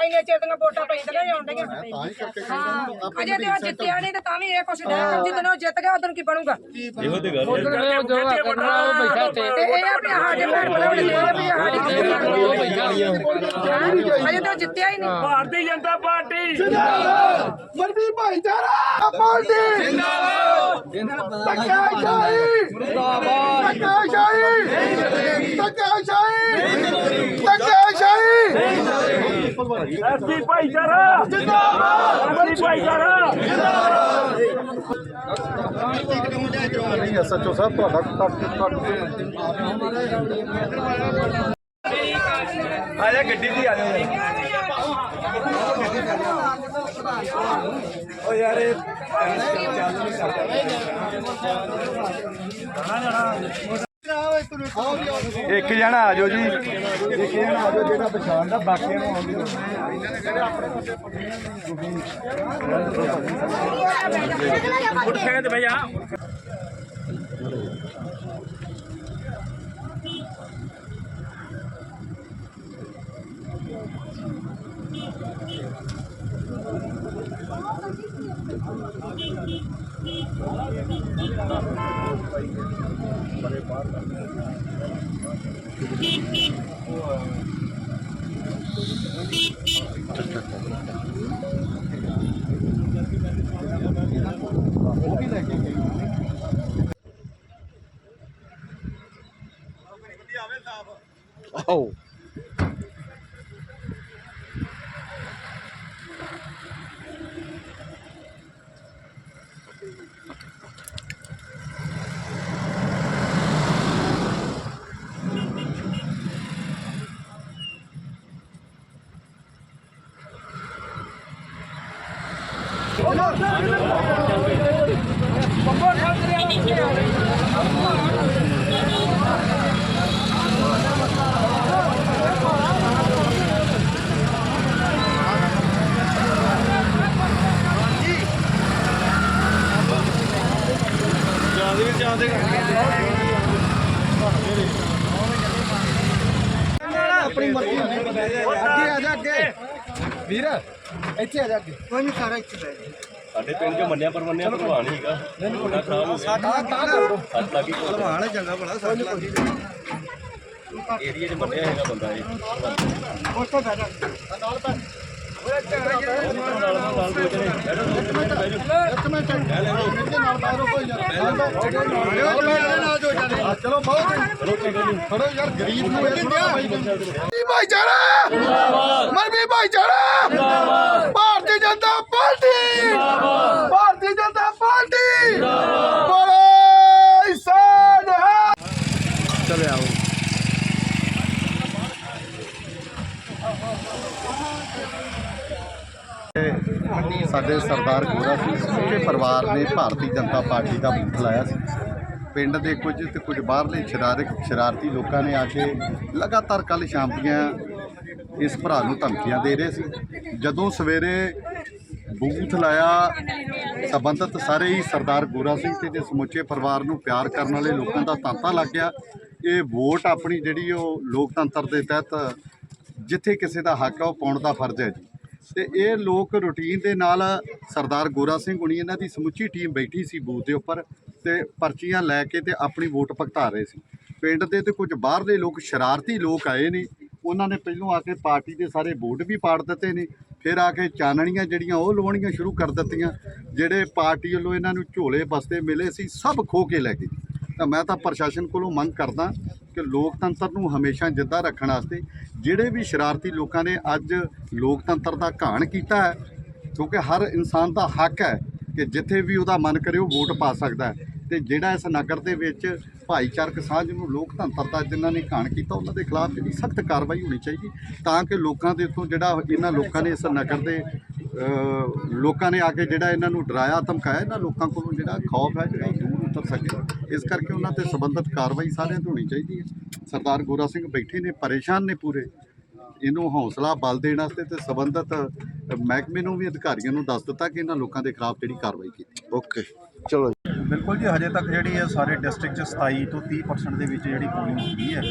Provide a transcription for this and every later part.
ਇੰਨੇ ਚਿਰ ਦੀਆਂ ਵੋਟਾਂ ਪੈਂਦੀਆਂ ਜਾਂ ਹੁੰਦੀਆਂ ਅਜੇ ਉਹ ਜਿੱਤਿਆ ਨਹੀਂ ਤੇ ਤਾਂ ਵੀ ਇਹ ਕੁਛ ਡਰ ਜਿੱਦਣ ਉਹ ਜਿੱਤ ਗਿਆ ਉਦੋਂ ਕੀ ਬਣੂਗਾ? ਇਹ ਆਪਣੇ ਹਾਡੇ ਮੋੜ ਅਜੇ ਤੇ ਜਿੱਤਿਆ ਹੀ ਨਹੀਂ। ਭਾਰਤੀ ਜਨਤਾ ਪਾਰਟੀ। ਮਰਦੀ ਭਾਈਚਾਰਾ ਪਾਰਟੀ। ਜਿੰਦਾਬਾਦ। ਧੱਕਾਸ਼ਾਹੀ ਮੁਰਦਾਬਾਦ। ਧੱਕਾਸ਼ਾਹੀ ਧੱਕਾਸ਼ਾਹੀ ਧੱਕਾਸ਼ਾਹੀ ਐਸਪੀ ਭਾਈਚਾਰਾ ਜਿੰਦਾਬਾਦ। ਐਸਪੀ ਭਾਈਚਾਰਾ ਨਹੀਂ ਐਸਐਚਓ ਸਾਹਿਬ ਤੁਹਾਡਾ ਤੱਕ ਤੱਕ ਆ ਜਾ ਗੱਡੀ ਦੀ ਆ ਜਾ ਓ ਯਾਰ, ਇਹ ਚੱਲ ਨਹੀਂ ਇੱਕ ਜਣਾ ਆ ਜਾਓ ਜੀ। ਇੱਕ ਇਹ ਨਾ ਆਜੋ ਜਿਹੜਾ ਪਛਾਣ ਦਾ, ਬਾਕੀਆਂ ਨੂੰ ਆਉਂਦੀ ਮੋਟਰਸਾਈਕਲ ਤੇ ਭਈਆ ਉਹ ਵੀ ਆਪਣੀ ਮਰਜ਼ੀ ਅੱਗੇ ਆ ਜਾ ਅੱਗੇ। ਵੀਰ ਇੱਥੇ ਆ ਜਾ ਅੱਗੇ। ਕੋਈ ਨਹੀਂ ਸਾਰਾ ਇੱਥੇ ਬੈਠ ਸਾਡੇ ਪਿੰਡ ਚ ਮੰਨਿਆ ਪਰ ਮੰਨਿਆ ਭਲਵਾਨ ਹੀ ਹੈਗਾ ਬੜਾ ਖਰਾਬ ਹੋ ਗਿਆ ਸਾਡਾ ਤਾਂ ਕਰ ਦੋ ਸੱਤ ਲੱਗੀ ਭਲਵਾਨ ਹੈ ਚੰਗਾ ਬੜਾ ਸਾਡੇ ਕੋਈ ਏਰੀਆ ਚ ਮੰਨਿਆ ਹੈਗਾ ਬੰਦਾ ਇਹ। ਉਸ ਤੋਂ ਬੈਠਾ ਨਾਲ ਪੈ ਇੱਕ ਮਿੰਟ ਇਹਦੇ ਨਾਲ ਬਾਹਰੋਂ ਕੋਈ ਯਾਰ ਨਾਲ ਜੋ ਜਾਣੇ ਚਲੋ ਬਹੁਤ ਖੜੋ ਯਾਰ ਗਰੀਬ ਨੂੰ। ਇਹ ਭਾਈਚਾਰਾ ਜਿੰਦਾਬਾਦ ਮਰਬੀ ਭਾਈਚਾਰਾ ਜਿੰਦਾਬਾਦ ਭਾਰਤੀ ਜਨਤਾ ਪਾਰਟੀ ਜਿੰਦਾਬਾਦ ਭਾਰਤੀ ਜਨਤਾ ਪਾਰਟੀ ਜਿੰਦਾਬਾਦ ਬੋਲੇ ਸਾਡਾ ਚਲੇ ਆਓ ਸਾਡੇ ਸਰਦਾਰ ਗੋਰਾ ਸਿੰਘ ਸਮੁੱਚੇ ਪਰਿਵਾਰ ਨੇ ਭਾਰਤੀ ਜਨਤਾ ਪਾਰਟੀ ਦਾ ਬੂਥ ਲਾਇਆ ਸੀ। ਪਿੰਡ ਦੇ ਕੁਝ ਤੇ ਕੁਝ ਬਾਹਰਲੇ ਸ਼ਰਾਰਕ ਸ਼ਰਾਰਤੀ ਲੋਕਾਂ ਨੇ ਆ ਕੇ ਲਗਾਤਾਰ ਕੱਲ ਸ਼ਾਮ ਦੀਆਂ ਇਸ ਭਰਾ ਨੂੰ ਧਮਕੀਆਂ ਦੇ ਰਹੇ ਸੀ। ਜਦੋਂ ਸਵੇਰੇ ਬੂਥ ਲਾਇਆ, ਸੰਬੰਧਤ ਸਾਰੇ ਹੀ ਸਰਦਾਰ ਗੋਰਾ ਸਿੰਘ ਤੇ ਦੇ ਸਮੁੱਚੇ ਪਰਿਵਾਰ ਨੂੰ ਪਿਆਰ ਕਰਨ ਵਾਲੇ ਲੋਕਾਂ ਦਾ ਤਾਂਤਾ ਲੱਗ ਗਿਆ। ਇਹ ਵੋਟ ਆਪਣੀ ਜਿਹੜੀ ਉਹ ਲੋਕਤੰਤਰ ਦੇ ਤਹਿਤ ਜਿੱਥੇ ਕਿਸੇ ਦਾ ਹੱਕ ਹੈ ਉਹ ਪਾਉਣ ਦਾ ਫਰਜ਼ ਹੈ ਜੀ। ਤੇ ਇਹ ਲੋਕ ਰੂਟੀਨ ਦੇ ਨਾਲ ਸਰਦਾਰ ਗੋਰਾ ਸਿੰਘ ਹੁਣੀ ਇਹਨਾਂ ਦੀ ਸਮੁੱਚੀ ਟੀਮ ਬੈਠੀ ਸੀ ਬੂਥ ਦੇ ਉੱਪਰ ਤੇ ਪਰਚੀਆਂ ਲੈ ਕੇ ਤੇ ਆਪਣੀ ਵੋਟ ਭਗਤਾ ਰਹੇ ਸੀ। ਪਿੰਡ ਦੇ ਤੇ ਕੁਝ ਬਾਹਰਲੇ ਲੋਕ, ਸ਼ਰਾਰਤੀ ਲੋਕ ਆਏ ਨੇ। ਉਹਨਾਂ ਨੇ ਪਹਿਲੋਂ ਆ ਕੇ ਪਾਰਟੀ ਦੇ ਸਾਰੇ ਵੋਟ ਵੀ ਪਾੜ ਦਿੱਤੇ ਨੇ। ਫਿਰ ਆ ਕੇ ਚਾਨਣੀਆਂ ਜਿਹੜੀਆਂ ਉਹ ਲਵਾਉਣੀਆਂ ਸ਼ੁਰੂ ਕਰ ਦਿੱਤੀਆਂ। ਜਿਹੜੇ ਪਾਰਟੀ ਵੱਲੋਂ ਇਹਨਾਂ ਨੂੰ ਝੋਲੇ ਬਸਤੇ ਮਿਲੇ ਸੀ, ਸਭ ਖੋ ਕੇ ਲੈ ਗਏ। ਤਾਂ ਮੈਂ ਤਾਂ ਪ੍ਰਸ਼ਾਸਨ ਕੋਲੋਂ ਮੰਗ ਕਰਦਾ ਕਿ ਲੋਕਤੰਤਰ ਨੂੰ ਹਮੇਸ਼ਾ ਜਿੱਦਾਂ ਰੱਖਣ ਵਾਸਤੇ ਜਿਹੜੇ ਵੀ ਸ਼ਰਾਰਤੀ ਲੋਕਾਂ ਨੇ ਅੱਜ ਲੋਕਤੰਤਰ ਦਾ ਘਾਣ ਕੀਤਾ ਹੈ, ਕਿਉਂਕਿ ਹਰ ਇਨਸਾਨ ਦਾ ਹੱਕ ਹੈ ਕਿ ਜਿੱਥੇ ਵੀ ਉਹਦਾ ਮਨ ਕਰੇ ਉਹ ਵੋਟ ਪਾ ਸਕਦਾ ਹੈ। ਤੇ ਜਿਹੜਾ ਇਸ ਨਗਰ ਦੇ ਵਿੱਚ ਭਾਈਚਾਰਕ ਸਾਂਝ ਨੂੰ ਲੋਕਤੰਤਰ ਦਾ ਜਿਨ੍ਹਾਂ ਨੇ ਘਾਣ ਕੀਤਾ, ਉਹਨਾਂ ਦੇ ਖਿਲਾਫ ਜਿਹੜੀ ਸਖਤ ਕਾਰਵਾਈ ਹੋਣੀ ਚਾਹੀਦੀ, ਤਾਂ ਕਿ ਲੋਕਾਂ ਦੇ ਉੱਤੋਂ ਜਿਹੜਾ ਇਹਨਾਂ ਲੋਕਾਂ ਨੇ ਇਸ ਨਗਰ ਦੇ ਲੋਕਾਂ ਨੇ ਆ ਕੇ ਜਿਹੜਾ ਇਹਨਾਂ ਨੂੰ ਡਰਾਇਆ, ਧਮਕਾਇਆ, ਇਹਨਾਂ ਲੋਕਾਂ ਕੋਲੋਂ ਜਿਹੜਾ ਖੌਫ ਹੈ, ਜਿਹੜਾ ਉਤਰ ਸਕੇ ਇਸ ਕਰਕੇ ਉਹਨਾਂ ਤੇ ਸੰਬੰਧਿਤ ਕਾਰਵਾਈ ਸਾਰਿਆਂ ਤੋਂ ਹੋਣੀ ਚਾਹੀਦੀ ਹੈ। ਸਰਦਾਰ ਗੋਰਾ ਸਿੰਘ ਬੈਠੇ ਨੇ ਪਰੇਸ਼ਾਨ ਨੇ ਪੂਰੇ। ਇਹਨੂੰ ਹੌਸਲਾ ਬਲ ਦੇਣ ਵਾਸਤੇ ਤੇ ਸੰਬੰਧਿਤ ਮਹਿਕਮੇ ਨੂੰ ਵੀ ਅਧਿਕਾਰੀਆਂ ਨੂੰ ਦੱਸ ਦਿੱਤਾ ਕਿ ਇਹਨਾਂ ਲੋਕਾਂ ਦੇ ਖਿਲਾਫ ਜਿਹੜੀ ਕਾਰਵਾਈ ਕੀਤੀ। ਓਕੇ ਚਲੋ ਬਿਲਕੁਲ ਜੀ ਹਜੇ ਤੱਕ ਜਿਹੜੀ ਹੈ ਸਾਰੇ ਡਿਸਟ੍ਰਿਕਟ 'ਚ 27 ਤੋਂ 30% ਦੇ ਵਿੱਚ ਜਿਹੜੀ ਪੋਲਿੰਗ ਹੋ ਗਈ ਹੈ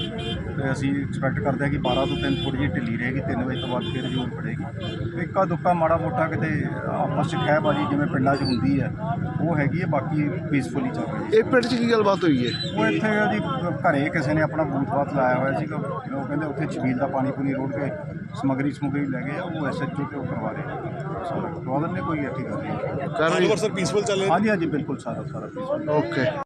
ਤੇ ਅਸੀਂ ਐਕਸਪੈਕਟ ਕਰਦੇ ਹਾਂ ਕਿ 12 ਤੋਂ 3 ਥੋੜੀ ਜਿਹੀ ਢਿੱਲੀ ਰਹੇਗੀ 3 ਵਜੇ ਤੋਂ ਬਾਅਦ ਫਿਰ ਜ਼ੋਰ ਪੜੇਗੀ ਇੱਕਾ ਦੁੱਕਾ ਮਾੜਾ ਮੋਟਾ ਕਿਤੇ ਆਪਸ 'ਚ ਖਹਿਬਾਜੀ ਜਿਵੇਂ ਪਿੰਡਾਂ 'ਚ ਹੁੰਦੀ ਹੈ ਉਹ ਹੈਗੀ ਹੈ ਬਾਕੀ ਪੀਸਫੁਲੀ ਚੱਲ ਰਹੀ ਹੈ ਇਹ ਪਿੰਡ 'ਚ ਕੀ ਗੱਲਬਾਤ ਹੋਈ ਹੈ ਉਹ ਇੱਥੇ ਉਹਦੀ ਘਰੇ ਕਿਸੇ ਨੇ ਆਪਣਾ ਬੂਥ ਬਾਤ ਲਾਇਆ ਹੋਇਆ ਸੀਗਾ। ਉਹ ਕਹਿੰਦੇ ਉੱਥੇ ਛਬੀਲ ਦਾ ਪਾਣੀ ਪੂਣੀ ਰੋੜ ਕੇ ਸਮਗਰੀ ਸਮਗਰੀ ਲੈ ਗਏ ਆ, ਉਹ ਐਸਐਚਓ ਤੇ ਉਹ ਕਰਵਾ ਰਹੇ ਨੇ ਕਰਵਾ ਦਿੰਦੇ ਕੋਈ ਐਸੀ ਗੱਲ ਨਹੀਂ। ਕਰ ਹਾਂਜੀ ਹਾਂਜੀ ਬਿਲਕੁਲ ਸਾਰਾ ਸਾਰਾ peaceful। ਓਕੇ